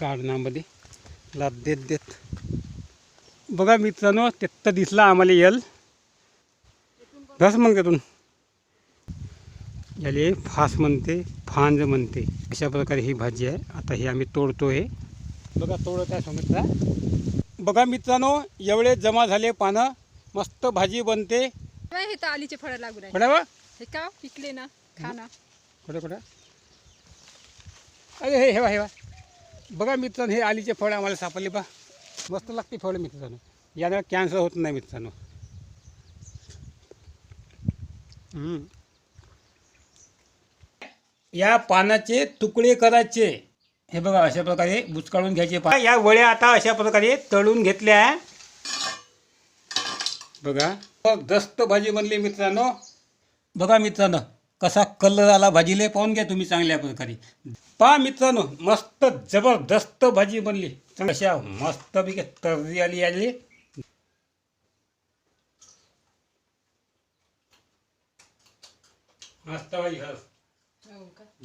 गार्डनामध्ये. लाद देत देत. बघा मित्रांनो तिथं दिसला आम्हाला यल बस मग त्यातून. याले फास म्हणते फांज म्हणते. अशा प्रकारे ही भाजी आहे. आता ही आम्ही तोडतोय. बघा तोडत आहे सुमित्रा बघा मित्रांनो एवढे जमा झाले पानं. मस्त भाजी बनते. हे तर आलीचे फळं लागू राहिले. बा हे का? पिकले ना. खा ना. कुठे कुठे? अरे हे हेवा हेवा बघा मित्रांनो हे आलीचे फळ आम्हाला सापडले बा मस्त लागते फळ मित्रांनो. यानं कॅन्सर होत नाही मित्रांनो. या पानाचे तुकडे करायचे. हे बघा अशा प्रकारे बुचकाळून घ्यायचे पा या वळ्या आता अशा प्रकारे तळून घेतल्या. बघा. मग दस्त भाजी बनली मित्रांनो. बघा मित्रांनो कसा कलर आला भाजीले पाहून घ्या तुम्ही चांगल्या प्रकारे. पहा मित्रांनो मस्त जबरदस्त भाजी बनली. अशा मस्त पैकी तर्री आली आली. मस्त भाजी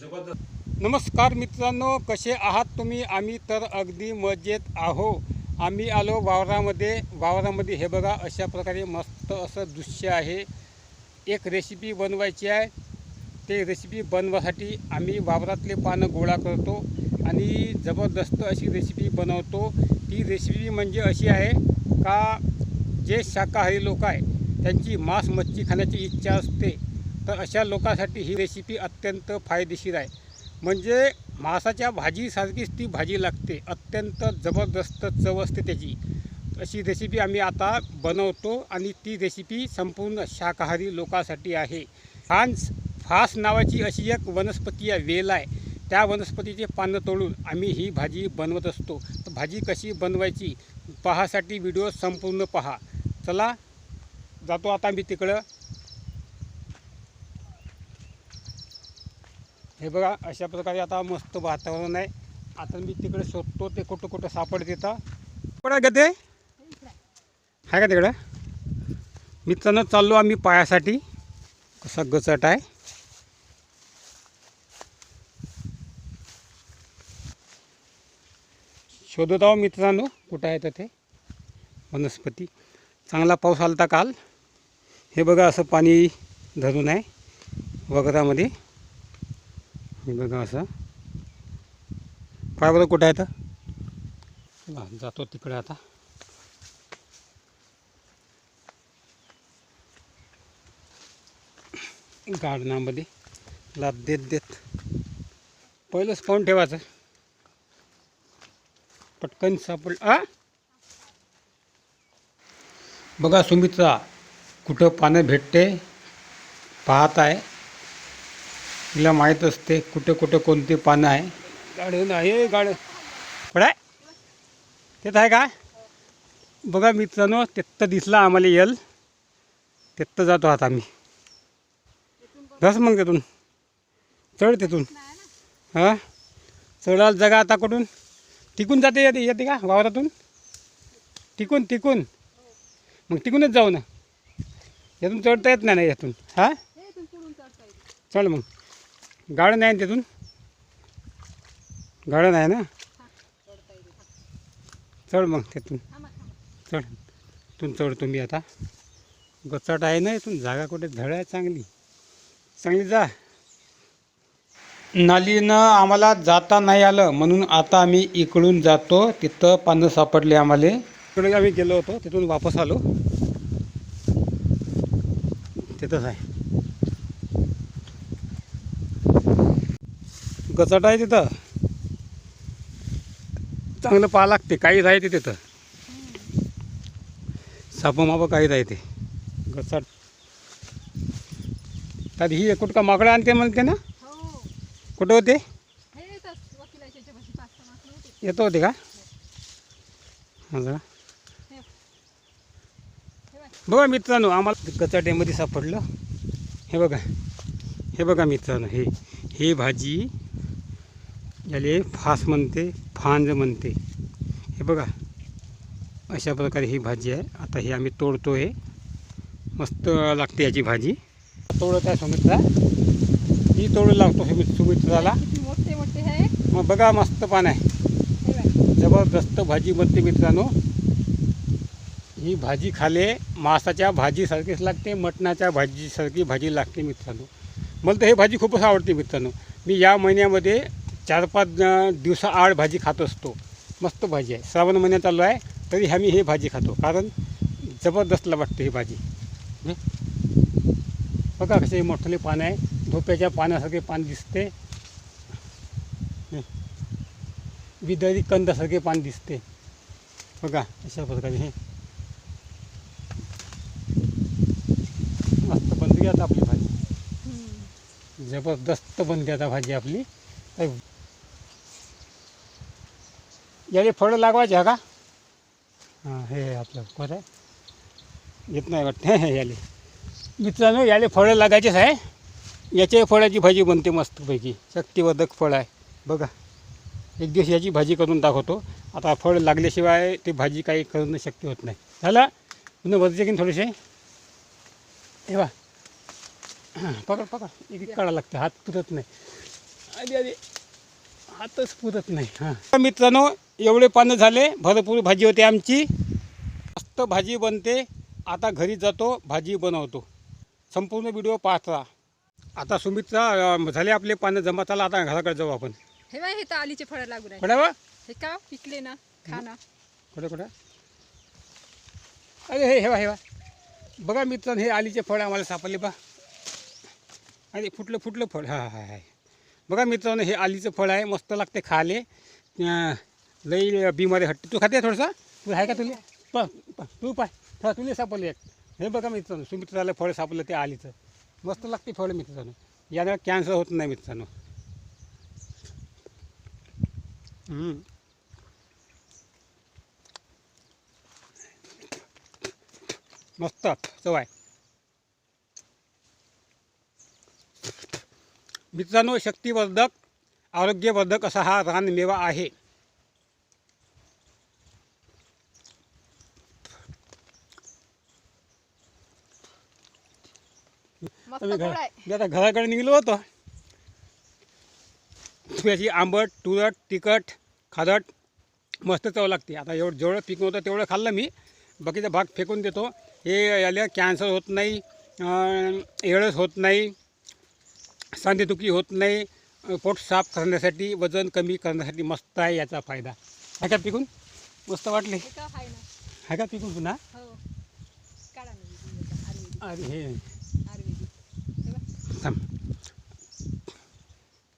जबरदस्त. नमस्कार मित्रांनो कसे आहात तुम्ही? आम्ही तर अगदी मजेत आहो. आम्ही आलो वावरामध्ये. वावरामध्ये हे बघा अशा प्रकारे मस्त असं दृश्य आहे. एक रेसिपी बनवायची आहे. ते रेसिपी बनवासाठी आम्ही वावरातले पानं गोळा करतो आणि जबरदस्त अशी रेसिपी बनवतो. ती रेसिपी म्हणजे अशी आहे का जे शाकाहारी लोक आहे त्यांची मांस मच्छी खाण्याची इच्छा असते तर अशा लोकांसाठी ही रेसिपी अत्यंत फायदेशीर आहे. म्हणजे मांसाच्या भाजीसारखीच ती भाजी लागते अत्यंत जबरदस्त चव असते त्याची. अशी रेसिपी आम्ही आता बनवतो आणि ती रेसिपी संपूर्ण शाकाहारी लोकांसाठी आहे. फान्स फास नावाची अशी एक वनस्पती आहे वेल आहे. त्या वनस्पतीचे पानं तोडून आम्ही ही भाजी बनवत असतो. तर भाजी कशी बनवायची पहासाठी व्हिडिओ संपूर्ण पहा. चला जातो आता मी तिकडं. हे बघा अशा प्रकारे आता मस्त वातावरण आहे. आता मी तिकडे शोधतो ते कुठं कुठं सापडते तर कुठं का ते. आहे का तिकडं? मित्रांनो चाललो आम्ही पायासाठी. कसा गचट आहे? शोधत आहो मित्रांनो कुठं आहे तर ते? वनस्पती. चांगला पाऊस आला होता काल. हे बघा असं पाणी धरून आहे वगरामध्ये. हे बघा असं. काय बरं कुठं आहे तर? जातो तिकडे आता. गार्डनामध्ये. लाद देत देत. पहिलंच पाहून ठेवायचं. पटकन सापड आ? बघा सुमित्रा कुठं पानं भेटते? पाहत आहे तिला माहीत असते कुठे कुठे कोणते पानं आहे. गाडन आहे गाड आहे तेच आहे का? बघा मित्रांनो तिथं दिसला आम्हाला यल. तिथं जातो आता आम्ही. बस मग तिथून. चढ तिथून. हां? चढाल जागा आता कुठून? टिकून जाते येते येते का वावरातून? टिकून टिकून मग टिकूनच जाऊ ना. यातून चढता येत नाही ना यातून हां? चढ चल मग. गाडं नाही ना तिथून? गाडं नाही ना? चढ मग तिथून. चढ. तिथून चढ तुम्ही आता. गचट आहे ना इथून. जागा कुठे धड आहे चांगली. चांगली जा. नालीनं आम्हाला जाता नाही आलं म्हणून आता आम्ही इकडून जातो. तिथं पानं सापडले आम्हाला. इकडे आम्ही गेलो होतो. तिथून वापस आलो. तिथंच आहे. गचट आहे तिथं. चांगलं पाहा लागते. काहीच आहे ते तिथं. सापमाप काही राहते गचट तर ही कुठं का माकडं आणते म्हणते ना? हो कुठं होते? येतो होते का? हां बघा मित्रांनो आम्हाला कचाट्यामध्ये सापडलं. हे बघा. हे बघा मित्रांनो हे हे भाजी याले फास म्हणते फांज म्हणते. हे बघा. अशा प्रकारे ही भाजी आहे. आता हे आम्ही तोडतो आहे मस्त लागते याची भाजी. तोडत आहे सुमित्रा ही तोडू लागतो सुमित सुमित्राला. किती मोठे मोठे आहे मग बघा मस्त पान आहे. जबरदस्त भाजी बनते मित्रांनो. ही भाजी खाले मासाच्या भाजीसारखीच लागते मटणाच्या भाजीसारखी भाजी लागते मित्रांनो. मला तर हे भाजी खूपच आवडते मित्रांनो. मी या महिन्यामध्ये चार पाच दिवसाआड भाजी खात असतो. मस्त भाजी आहे. श्रावण महिना चालू आहे तरी आम्ही हे भाजी खातो. कारण जबरदस्तला वाटते ही भाजी? बघा कसे मोठले पान आहे. धोप्याच्या पानासारखे पान दिसते. विदरी कंदासारखे पान दिसते. बघा अशा प्रकारे हे. मस्त बनते आता आपली भाजी. जबरदस्त बनते आता भाजी आपली. याले फळं लागवायचे हा का? हां हे आपलं कोण आहे येत नाही वाटतं. हे याले. मित्रांनो याले फळं लागायचेच आहे. याच्याही फळाची भाजी बनते मस्तपैकी. शक्तिवर्धक फळ आहे. बघा एक दिवस याची भाजी करून दाखवतो. आता फळ लागल्याशिवाय ते भाजी काही करणं शक्य होत नाही. झालं? पुन्हा वरचे की थोडेसे. हे बा हां पकड पकड. एक काढा लागतं. हात पुरत नाही. आधी आधी हातच पुरत नाही. हां. मित्रांनो एवढे पानं झाले. भरपूर भाजी होते आमची. मस्त भाजी बनते. आता घरी जातो भाजी बनवतो. संपूर्ण व्हिडिओ पाहत. राहा आता सुमित्रा अं, झाले आपले पानं जमा चला आता घराकडे जाऊ आपण. हे बाय हे तर आलीचे फळं लागू राहिले. कुठे बा हे का? पिकले ना खा ना. कुठे कुठे? अरे हे हेवा हेवा बघा. मित्रांनो हे आलीचे फळ आम्हाला सापडले बा अरे फुटलं फुटलं फळ. हा हा हा. बघा मित्रांनो हे आलीचं फळ आहे मस्त लागते खाले लई बिमारी हटते तू खाते थोडंसं? तू आहे का तुला? प प- तू पाय. थोडा तुला सापडले. एक हे बघा मित्रांनो सुमित्राला फळं सापडलं ते आलीचं मस्त लागते फळ मित्रांनो. यानं कॅन्सर होत नाही मित्रांनो. मस्त चव आहे. मित्रांनो शक्तिवर्धक आरोग्यवर्धक असा हा रानमेवा आहे. घर मी आता घराकडे निघलो होतो. याची आंबट तुरट तिखट खारट मस्त चव लागते. आता एवढं जेवढं पिकं होतं तेवढं खाल्लं मी. बाकीचा भाग फेकून देतो. हे याला कॅन्सर होत नाही एळस होत नाही सांधेदुखी होत नाही पोट साफ करण्यासाठी वजन कमी करण्यासाठी मस्त आहे याचा फायदा. आहे का पिकून? मस्त वाटले. हे आहे का पिकून पुन्हा? हो. अरे हे. थांब.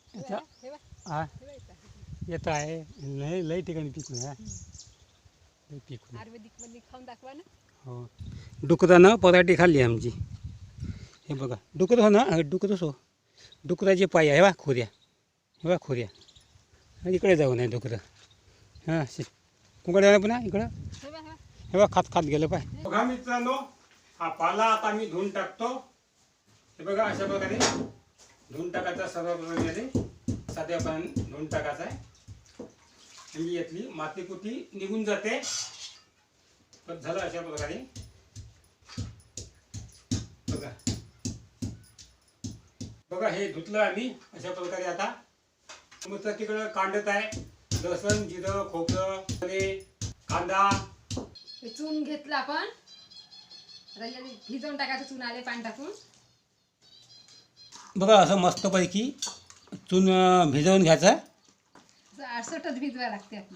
हे. येत आहे. लय लय ठिकाणी पिकून आहे. पिकून खाऊन दाखवा ना. हो. डुकरानं पराठी खाल्ली आमची. हे बघा. डुकर हो ना डुकरच हो डुकराचे पाय आहे वा खोऱ्या. हे बा खोऱ्या. इकडे जाऊ नाही डुकरं. हां कुकडे जाणं पुन्हा इकडं. हे हे. हे बघा खात खात गेलं पाय. बघा मित्रांनो हा पाला आता मी धुवून टाकतो. हे बघा अशा प्रकारे धुवून टाकायचा सर्व प्रकारे साध्या पण धुवून टाकायचा आहे. म्हणजे यातली माती कुती निघून जाते. तर झालं अशा प्रकारे. बघा. बघा हे धुतलं आम्ही अशा प्रकारे आता. मस्त तिकडं कांडत आहे. लसण जिरं खोबरं कांदा. हे चून घेतलं आपण. भिजवून टाकायचं चून आले पाणी टाकून. बघा असं मस्तपैकी चून भिजवून घ्यायचं. असं आडसटच भिजवायला लागते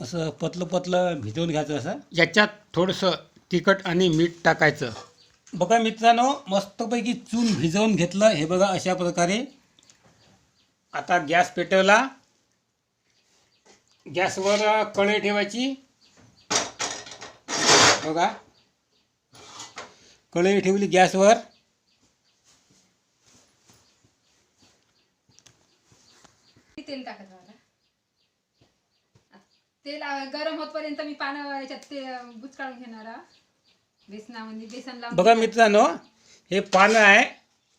असं पतलं पतलं भिजवून घ्यायचं असं. याच्यात थोडंसं तिखट आणि मीठ टाकायचं. बघा मित्रांनो मस्तपैकी चून भिजवून घेतलं. हे बघा अशा प्रकारे. आता गॅस पेटवला. गॅसवर अं, कढई ठेवायची. बघा. कढई ठेवली गॅसवर. तेल टाकायचं मला तेल गरम होतपर्यंत मी पानं याच्यात ते बुचकाळून घेणार आहे. बेसनामध्ये बेसन लावून बघा मित्रांनो हे पानं आहे.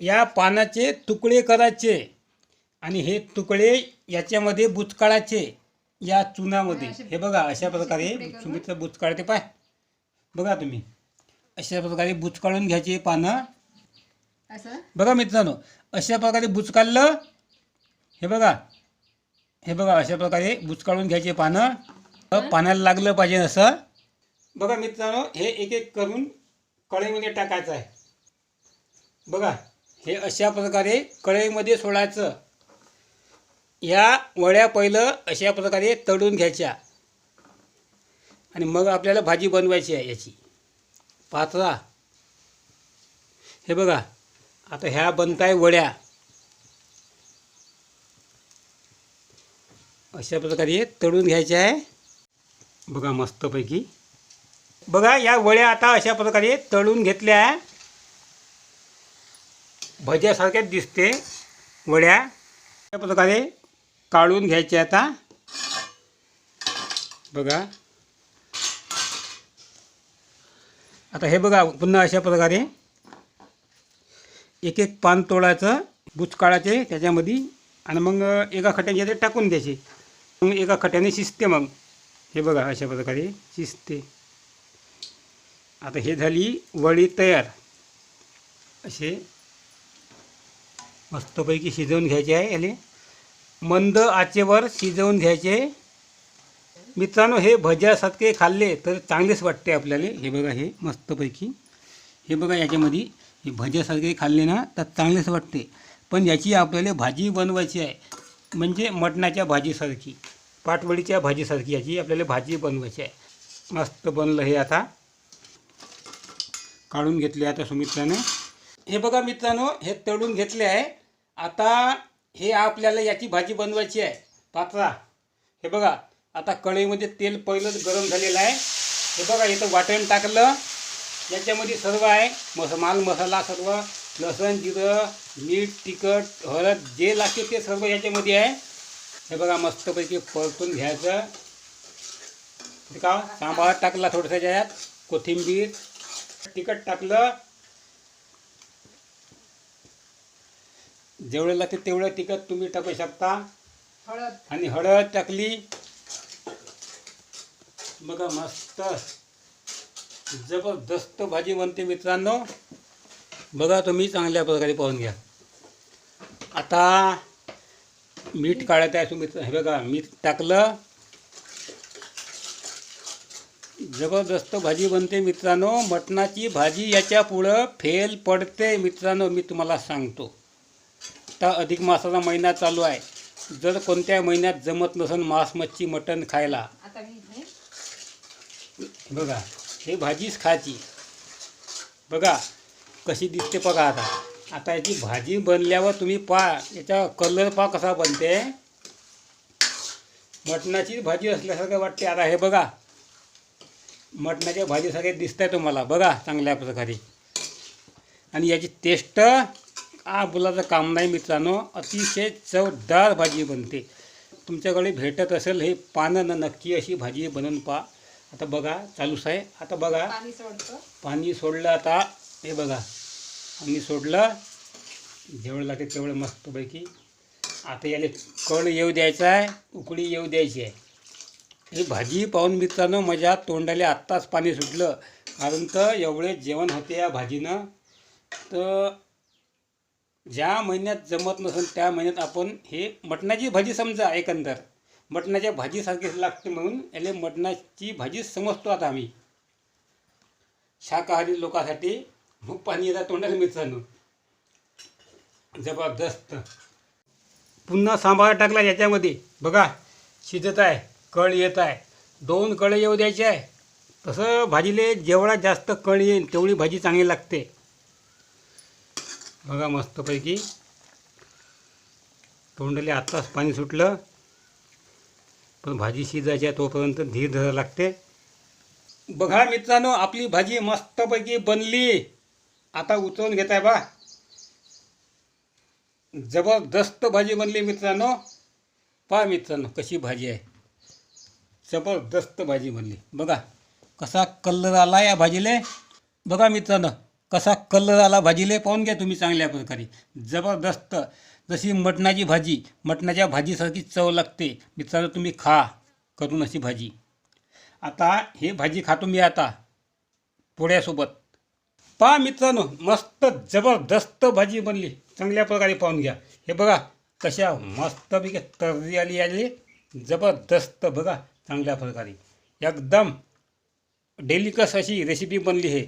या पानाचे तुकडे करायचे आणि हे तुकडे याच्यामध्ये बुचकाळाचे या चुनामध्ये. हे बघा अशा प्रकारे. सुमित्र बुचकाळते पाय बघा तुम्ही. अशा प्रकारे बुचकाळून घ्यायचे पानं. असं? बघा मित्रांनो अशा प्रकारे बुचकाळलं हे बघा हे बघा अशा प्रकारे बुचकाळून घ्यायचे पानं. पाण्याला लागलं पाहिजे असं. बघा मित्रांनो हे एक एक करून कढईमध्ये टाकायचं आहे. बघा हे अशा प्रकारे कढईमध्ये सोडायचं. या वड्या पहिलं अशा प्रकारे तळून घ्यायच्या. आणि मग आपल्याला भाजी बनवायची आहे याची. पात्रा हे बघा आता ह्या बनताय वड्या. अशा प्रकारे तळून घ्यायचे आहे. बघा मस्तपैकी. बघा या वड्या आता अशा प्रकारे तळून घेतल्या आहे. भज्यासारख्याच दिसते वड्या. अशा प्रकारे काढून घ्यायच्या आता. बघा. आता हे बघा पुन्हा अशा प्रकारे एक एक पान तोडायचं बुच काढायचे त्याच्यामध्ये आणि मग एका खट्याच्या ते टाकून द्यायचे. मग एका खट्याने शिजते मग. हे बघा अशा प्रकारे शिजते. आता हे झाली वडी तयार. असे मस्तपैकी शिजवून घ्यायचे आहे याले. मंद आचेवर शिजवून घ्यायचे. मित्रांनो हे भज्यासारखे खाल्ले तर चांगलेच वाटते आपल्याला. हे बघा हे मस्तपैकी. हे बघा याच्यामध्ये हे भज्यासारखे खाल्ले ना तर चांगलेच वाटते. पण याची आपल्याला भाजी बनवायची आहे. म्हणजे मटणाच्या भाजीसारखी. पाटवडीच्या भाजीसारखी याची आपल्याला भाजी बनवायची आहे. मस्त बनलं हे आता. काढून घेतले आता सुमित्राने. हे बघा मित्रांनो हे तळून घेतले आहे. आता हे आपल्याला याची भाजी बनवायची आहे. पात्रा. हे बघा आता कढईमध्ये तेल पहिलंच गरम झालेलं आहे. हे बघा इथं वाटण टाकलं. याच्यामध्ये सर्व आहे. मस माल मसाला सर्व लसण जिरं मीठ तिखट हळद जे लागते ते सर्व याच्यामध्ये आहे. हे बघा मस्तपैकी परतून घ्यायचं. का सांबार टाकला थोडंसं यात कोथिंबीर. तिखट टाकलं. जेवढं लागते तेवढं तिखट तुम्ही टाकू शकता. हळद. आणि हळद टाकली. बघा मस्त. जबरदस्त भाजी बनते मित्रांनो. बघा तुम्ही चांगल्या प्रकारे पाहून घ्या. आता मीठ काढत आहे तुम्ही हे बघा मीठ टाकलं. जबरदस्त भाजी बनते मित्रांनो. मटणाची भाजी याच्या पुढं फेल पडते मित्रांनो मी तुम्हाला सांगतो. आता अधिक मासाचा महिना चालू आहे. जर कोणत्या महिन्यात जमत नसेल मांस मच्छी मटण खायला. बघा हे भाजीच खायची. बघा कशी दिसते बघा आता. आता याची भाजी बनल्यावर तुम्ही पहा याचा कलर पहा कसा बनते. मटणाची भाजी असल्यासारखं वाटते. आता हे बघा. मटणाच्या भाजीसारखे दिसत आहे तुम्हाला. बघा चांगल्या प्रकारे. आणि याची टेस्ट आ बोलायचं काम नाही मित्रांनो. अतिशय चवदार भाजी बनते. तुमच्याकडे भेटत असेल हे पानं न नक्की अशी भाजी बनवून पहा. आता बघा चालूच आहे. आता बघा. पाणी सोडलं आता. हे बघा. आम्ही सोडलं. जेवढं लागते तेवढं मस्तपैकी. आता याला कळ येऊ द्यायचा आहे उकळी येऊ द्यायची आहे. ही भाजी पाहून मित्रांनो माझ्या तोंडाला आत्ताच पाणी सुटलं. कारण तर एवढे जेवण होते या भाजीनं. तर ज्या महिन्यात जमत नसेल त्या महिन्यात आपण हे मटणाची भाजी समजा एकंदर. मटणाच्या भाजीसारखीच लागते म्हणून याला मटणाची भाजी समजतो आता आम्ही. शाकाहारी लोकांसाठी मग पाणी येतात तोंडाला मित्रांनो जबरदस्त. पुन्हा सांबार टाकला याच्यामध्ये. बघा शिजत आहे कळ येत आहे. दोन कळे येऊ द्यायचे आहे. तसं भाजीले जेवढा जास्त कळ येईल तेवढी भाजी चांगली लागते. बघा मस्तपैकी. तोंडाले आत्ताच पाणी सुटलं. पण भाजी शिजायची आहे तोपर्यंत धीर धरावं लागते. बघा मित्रांनो आपली भाजी मस्तपैकी बनली. आता उचलून घेत आहे बा. जबरदस्त भाजी बनली मित्रांनो. पहा मित्रांनो कशी भाजी आहे. जबरदस्त भाजी बनली. बघा कसा कलर आला या भाजीले. बघा मित्रांनो कसा कलर आला भाजीले. पाहून घ्या तुम्ही चांगल्या प्रकारे. जबरदस्त. जशी मटणाची भाजी मटणाच्या भाजीसारखी चव लागते. मित्रांनो तुम्ही खा. करून अशी भाजी. आता हे भाजी खातो मी आता. पोळ्यासोबत पहा मित्रांनो मस्त जबरदस्त भाजी बनली. चांगल्या प्रकारे पाहून घ्या. हे बघा कशा मस्तपैकी तर्री आली आली. जबरदस्त बघा चांगल्या प्रकारे. एकदम डेलिकस अशी रेसिपी बनली हे.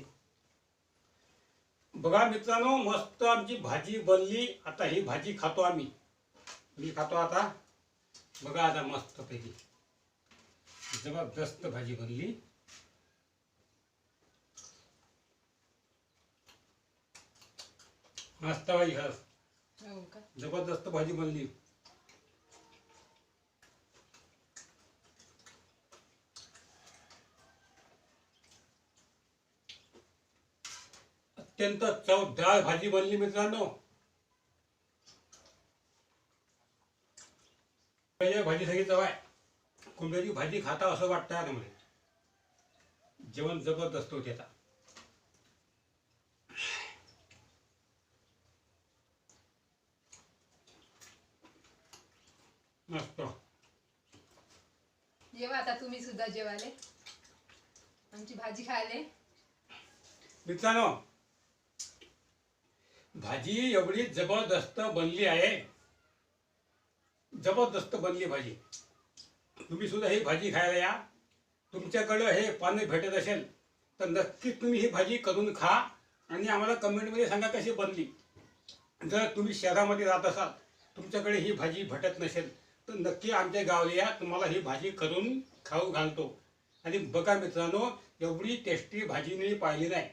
बघा मित्रांनो मस्त आमची भाजी बनली. आता ही भाजी खातो आम्ही. मी खातो आता. बघा आता मस्तपैकी. जबरदस्त भाजी बनली. मस्त भाई खरंच हो का? जबरदस्त भाजी बनली. अत्यंत चवदार भाजी बनली मित्रांनो. भाजी सगळी चव आहे. कोंबड्याची भाजी खाता असं वाटतं आता मला जेवण जबरदस्त होते आता. मस्त जेवा आता तुम्ही सुद्धा जेवाले. आमची भाजी खायले. मित्रांनो भाजी एवढी जबरदस्त बनली आहे. जबरदस्त बनली भाजी. तुम्ही सुद्धा ही भाजी खायला या. तुमच्याकडं हे पाणी भेटत असेल तर नक्कीच तुम्ही ही भाजी करून खा आणि आम्हाला कमेंटमध्ये सांगा कशी बनली. जर तुम्ही शहरामध्ये राहत असाल तुमच्याकडे ही भाजी भेटत नसेल तर नक्की आमच्या गावाला या तुम्हाला ही भाजी करून खाऊ घालतो. आणि बघा मित्रांनो एवढी टेस्टी भाजी मी पाहिली नाही.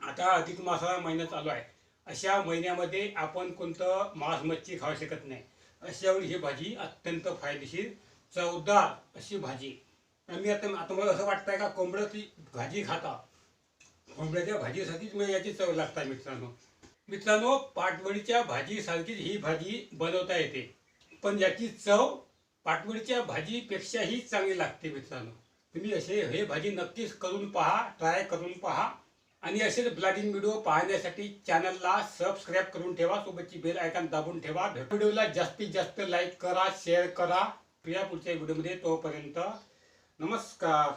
आता अधिक मासाळा महिना चालू आहे. अशा महिन्यामध्ये आपण कोणतं मांस मच्छी खाऊ शकत नाही. अशा वेळी ही भाजी अत्यंत फायदेशीर चवदार अशी भाजी. आम्ही आता आता मला असं वाटतंय का कोंबड्याची भाजी खाता. कोंबड्याच्या भाजीसाठीच मी याची चव लागतात मित्रांनो. मित्रांनो पाटवडीच्या भाजीसारखीच ही भाजी बनवता येते. पण याची चव पाटवडीच्या भाजीपेक्षाही चांगली लागते मित्रांनो. तुम्ही असे हे भाजी नक्कीच करून पहा ट्राय करून पहा. आणि असेच ब्लॉगिंग व्हिडिओ पाहण्यासाठी चॅनलला सबस्क्राईब करून ठेवा. सोबतची बेल आयकॉन दाबून ठेवा. व्हिडिओला जास्तीत जास्त लाईक करा शेअर करा. या पुढच्या व्हिडिओमध्ये तोपर्यंत नमस्कार.